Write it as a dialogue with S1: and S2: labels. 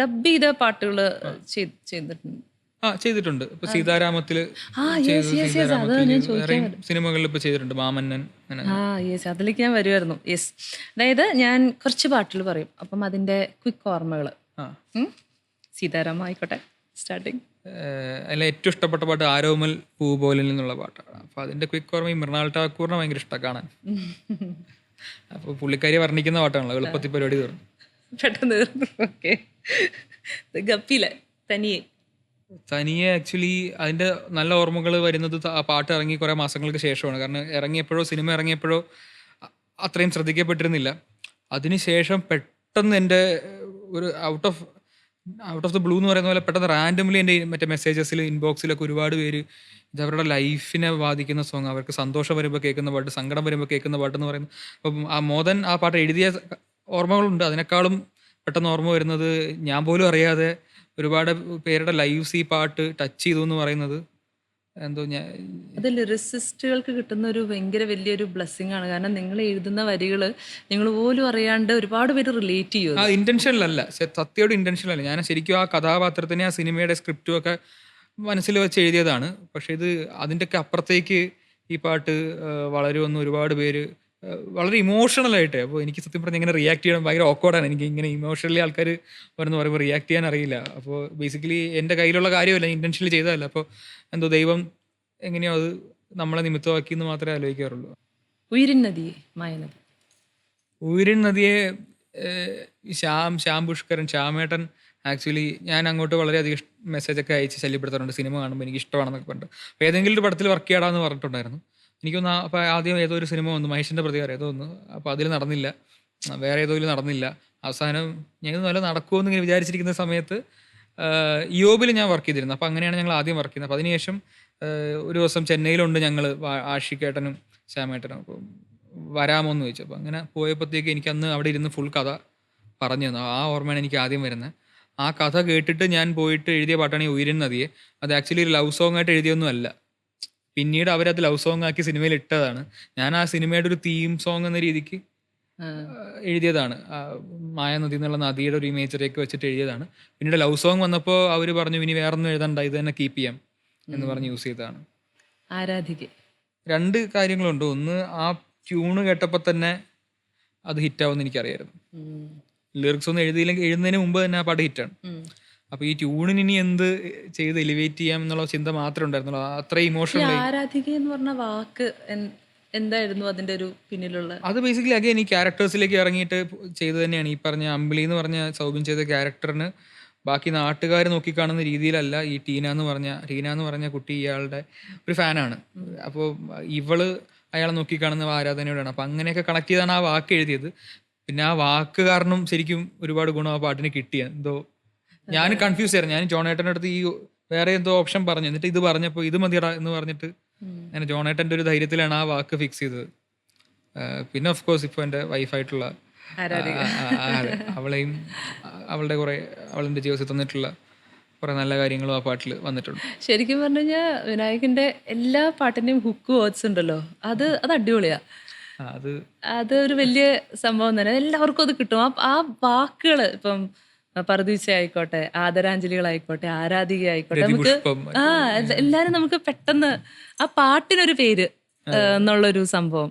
S1: Dub ചെയ്ത പാട്ടുകൾ ചെയ്തിട്ടുണ്ട്.
S2: ആ ചെയ്തിട്ടുണ്ട്. ഇപ്പൊ സീതാരാമത്തിൽ സിനിമകളിൽ ഇപ്പൊ ചെയ്തിട്ടുണ്ട്. മാമന്നൻ
S1: ആ യെസ് അതിലേക്ക് ഞാൻ വരുമായിരുന്നു യെസ് അതായത് ഞാൻ കുറച്ച് പാട്ടുകൾ പറയും. അപ്പം അതിന്റെ ക്വിക്ക് ഓർമ്മകൾ സീതാരാമ ആയിക്കോട്ടെ. സ്റ്റാർട്ടിങ്
S2: അതിലെ ഏറ്റവും ഇഷ്ടപ്പെട്ട പാട്ട് ആരോമൽ പൂ പോലെ നിന്നുള്ള പാട്ടാണ്. അപ്പൊ അതിന്റെ ക്വിക്ക് ഓർമ്മ ഈ മൃണാൾ ടാക്കൂറിനെ ഭയങ്കര ഇഷ്ടമാണ് കാണാൻ. അപ്പൊ പുള്ളിക്കാരി വർണിക്കുന്ന പാട്ടാണല്ലോ. എളുപ്പത്തിൽ പരിപാടി തീർന്നു.
S1: പെട്ടെന്ന് ഓക്കെ ഗപ്പിയിലെ തനിയെ.
S2: തനിയെ ആക്ച്വലി അതിന്റെ നല്ല ഓർമ്മകൾ വരുന്നത് ആ പാട്ട് ഇറങ്ങി കുറെ മാസങ്ങൾക്ക് ശേഷമാണ്. കാരണം ഇറങ്ങിയപ്പോഴോ സിനിമ ഇറങ്ങിയപ്പോഴോ അത്രയും ശ്രദ്ധിക്കപ്പെട്ടിരുന്നില്ല. അതിനുശേഷം പെട്ടെന്ന് എന്റെ ഒരു out of out of the blue എന്ന് പറയുന്ന പോലെ പെട്ടെന്ന് റാൻഡംലി എന്റെ മറ്റേ മെസ്സേജസിൽ ഇൻബോക്സിലൊക്കെ ഒരുപാട് പേര് ഇത് അവരുടെ ലൈഫിനെ ബാധിക്കുന്ന സോങ് അവർക്ക് സന്തോഷം വരുമ്പോൾ കേൾക്കുന്ന പാട്ട് സങ്കടം വരുമ്പോൾ കേൾക്കുന്ന പാട്ട് എന്ന് പറയുന്നത് അപ്പം ആ മോദൻ ആ പാട്ട് എഴുതിയ ഓർമ്മകളുണ്ട്. അതിനേക്കാളും പെട്ടെന്ന് ഓർമ്മ വരുന്നത് ഞാൻ പോലും അറിയാതെ ഒരുപാട് പേരുടെ ലൈവ്സ് ഈ പാട്ട് ടച്ച് ചെയ്തു എന്ന് പറയുന്നത്. എന്തോ ഞാൻ
S1: അത് ലിറിസിസ്റ്റുകൾക്ക് കിട്ടുന്ന ഒരു ഭയങ്കര വലിയൊരു ബ്ലെസ്സിങ് ആണ്. കാരണം നിങ്ങൾ എഴുതുന്ന വരികൾ നിങ്ങൾ പോലും അറിയാണ്ട് ഒരുപാട് പേര് റിലേറ്റ് ചെയ്യും
S2: ആ ഇന്റൻഷനിലല്ല സത്യയോട് ഇന്റൻഷനിലല്ല ഞാൻ ശരിക്കും ആ കഥാപാത്രത്തിനെ ആ സിനിമയുടെ സ്ക്രിപ്റ്റും ഒക്കെ മനസ്സിൽ വെച്ച് എഴുതിയതാണ്. പക്ഷേ ഇത് അതിന്റെയൊക്കെ അപ്പുറത്തേക്ക് ഈ പാട്ട് വളരുമെന്ന് ഒരുപാട് പേര് വളരെ ഇമോഷണലായിട്ട് അപ്പോൾ എനിക്ക് സത്യം പറഞ്ഞാൽ ഇങ്ങനെ റിയാക്ട് ചെയ്യണം ഭയങ്കര ഓക്കോർഡാണ് എനിക്ക് ഇങ്ങനെ ഇമോഷണലി ആൾക്കാർ വരുന്ന പറയുമ്പോൾ റിയാക്ട് ചെയ്യാൻ അറിയില്ല. അപ്പോൾ ബേസിക്കലി എന്റെ കയ്യിലുള്ള കാര്യമല്ല ഇന്റൻഷനലി ചെയ്തതല്ല. അപ്പോൾ എന്തോ ദൈവം എങ്ങനെയോ അത് നമ്മളെ നിമിത്തമാക്കി എന്ന് മാത്രമേ ആലോചിക്കാറുള്ളൂ.
S1: ഉയരിൻ നദിയെ മായനദി
S2: ഉയരിൻ നദിയെ ശ്യാം ശ്യാം പുഷ്കരൻ ശ്യാമേട്ടൻ ആക്ച്വലി ഞാൻ അങ്ങോട്ട് വളരെയധികം മെസ്സേജൊക്കെ അയച്ച് ശല്യപ്പെടുത്താറുണ്ട്. സിനിമ കാണുമ്പോൾ എനിക്ക് ഇഷ്ടമാണെന്നൊക്കെ പറഞ്ഞിട്ട്. അപ്പോൾ ഏതെങ്കിലും ഒരു പടത്തിൽ വർക്ക് ചെയ്യാടാന്ന് പറഞ്ഞിട്ടുണ്ടായിരുന്നു. എനിക്കൊന്ന് അപ്പോൾ ആദ്യം ഏതോ ഒരു സിനിമ വന്നു മഹേഷിന്റെ പ്രതികാരം ഏതോ ഒന്ന് അപ്പോൾ അതിൽ നടന്നില്ല. വേറെ ഏതോ ഇതിൽ നടന്നില്ല. അവസാനം ഞങ്ങൾ നല്ല നടക്കുമെന്ന് ഇങ്ങനെ വിചാരിച്ചിരിക്കുന്ന സമയത്ത് യോബിൽ ഞാൻ വർക്ക് ചെയ്തിരുന്നു. അപ്പോൾ അങ്ങനെയാണ് ഞങ്ങൾ ആദ്യം വർക്ക് ചെയ്യുന്നത്. അപ്പോൾ അതിനുശേഷം ഒരു ദിവസം ചെന്നൈയിലുണ്ട് ഞങ്ങൾ ആഷിക്കേട്ടനും ശ്യാമേട്ടനും. അപ്പോൾ വരാമോ എന്ന് ചോദിച്ചു അപ്പോൾ അങ്ങനെ പോയപ്പോഴത്തേക്ക് എനിക്ക് അന്ന് അവിടെ ഇരുന്ന് ഫുൾ കഥ പറഞ്ഞു തന്നു. ആ ഓർമ്മയാണ് എനിക്ക് ആദ്യം വരുന്നത്. ആ കഥ കേട്ടിട്ട് ഞാൻ പോയിട്ട് എഴുതിയ പാട്ടാണ് ഈ ഉയരൻ നദിയെ. അത് ആക്ച്വലി ഒരു ലവ് സോങ് ആയിട്ട് എഴുതിയൊന്നും അല്ല പിന്നീട് അവരത് ലവ് സോങ് ആക്കി സിനിമയിൽ ഇട്ടതാണ്. ഞാൻ ആ സിനിമയുടെ ഒരു തീം സോങ് എന്ന രീതിക്ക് എഴുതിയതാണ്. മായ നദി എന്നുള്ള നദിയുടെ ഒരു ഇമേജറിയൊക്കെ വെച്ചിട്ട് എഴുതിയതാണ്. പിന്നീട് ലവ് സോങ് വന്നപ്പോൾ അവർ പറഞ്ഞു ഇനി വേറൊന്നും എഴുതണ്ട ഇത് തന്നെ കീപ്പ് ചെയ്യാം എന്ന് പറഞ്ഞ് യൂസ് ചെയ്തതാണ്.
S1: ആരാധിക
S2: രണ്ട് കാര്യങ്ങളുണ്ട്. ഒന്ന് ആ ട്യൂണ് കേട്ടപ്പോൾ തന്നെ അത് ഹിറ്റാവുമെന്ന് എനിക്കറിയായിരുന്നു. ലിറിക്സ് ഒന്നും എഴുതിയില്ലെങ്കിൽ എഴുതുന്നതിന് മുമ്പ് തന്നെ ആ പാട്ട് ഹിറ്റാണ്
S1: ഉം.
S2: അപ്പോൾ ഈ ട്യൂണിന് ഇനി എന്ത് ചെയ്ത് എലിവേറ്റ് ചെയ്യാം എന്നുള്ള ചിന്ത മാത്രമേ ഉണ്ടായിരുന്നുള്ളൂ. അത്ര
S1: ഇമോഷൻ
S2: ഇമോഷണൽ
S1: ആരാധിക എന്ന് പറഞ്ഞ വാക്ക് എന്തായിരുന്നു അതിന്റെ ഒരു പിന്നിലുള്ള?
S2: അത് ബേസിക്കലി അഗൈൻ ഈ ക്യാരക്ടേഴ്സിലേക്ക് ഇറങ്ങിയിട്ട് ചെയ്തു തന്നെയാണ്. ഈ പറഞ്ഞ അമ്പിളി എന്ന് പറഞ്ഞ സൗബിൻ ചെയ്ത ക്യാരക്ടറിന് ബാക്കി നാട്ടുകാർ നോക്കിക്കാണുന്ന രീതിയിലല്ല ഈ ടീന എന്ന് പറഞ്ഞ ടീന എന്ന് പറഞ്ഞ കുട്ടി ഇയാളുടെ ഒരു ഫാനാണ് അപ്പോൾ ഇവൾ അയാളെ നോക്കിക്കാണുന്ന ആരാധനയോടാണ്. അപ്പം അങ്ങനെയൊക്കെ കണക്ട് ചെയ്താണ് ആ വാക്ക് എഴുതിയത്. പിന്നെ ആ വാക്ക് കാരണം ശരിക്കും ഒരുപാട് ഗുണം ആ പാട്ടിന് കിട്ടിയ എന്തോ ഞാൻ കൺഫ്യൂസ് ആയിരുന്നു. ഞാൻ ജോണേട്ടന്റെ അടുത്ത് ഈ വേറെ എന്തോ ഓപ്ഷൻ പറഞ്ഞു. എന്നിട്ട് ഇത് പറഞ്ഞപ്പോൾ ഇത് മതിയടാ എന്ന് പറഞ്ഞിട്ട് ഞാൻ ജോണേട്ടന്റെ ഒരു ധൈര്യത്തിലാണ് ആ വാക്ക് ഫിക്സ് ചെയ്തത്. പിന്നെ ഓഫ് കോഴ്സ് ഇപ്പോൾ എന്റെ വൈഫായിട്ടുള്ള. അവളെയും അവളുടെ കുറെ അവളെന്റെ ജീവിതത്തിൽ തന്നിട്ടുള്ള കുറെ നല്ല കാര്യങ്ങളും ആ പാട്ടിൽ വന്നിട്ടുണ്ട്.
S1: ശരിക്കും പറഞ്ഞു കഴിഞ്ഞാൽ വിനായകന്റെ എല്ലാ പാട്ടിന്റെയും ഹുക്ക് വേർഡ്സ് ഉണ്ടല്ലോ. അത് അത് അടിപൊളിയാ.
S2: അത്
S1: അത് ഒരു വലിയ സംഭവം തന്നെ. എല്ലാവർക്കും അത് കിട്ടും. ആ ആ വാക്കുകൾ ഇപ്പം പറുദീസ ആയിക്കോട്ടെ ആദരാഞ്ജലികളായിക്കോട്ടെ ആരാധിക ആയിക്കോട്ടെ നമുക്ക് ആ എല്ല- എല്ലാരും നമുക്ക് പെട്ടെന്ന് ആ പാട്ടിനൊരു പേര് എന്നുള്ളൊരു സംഭവം.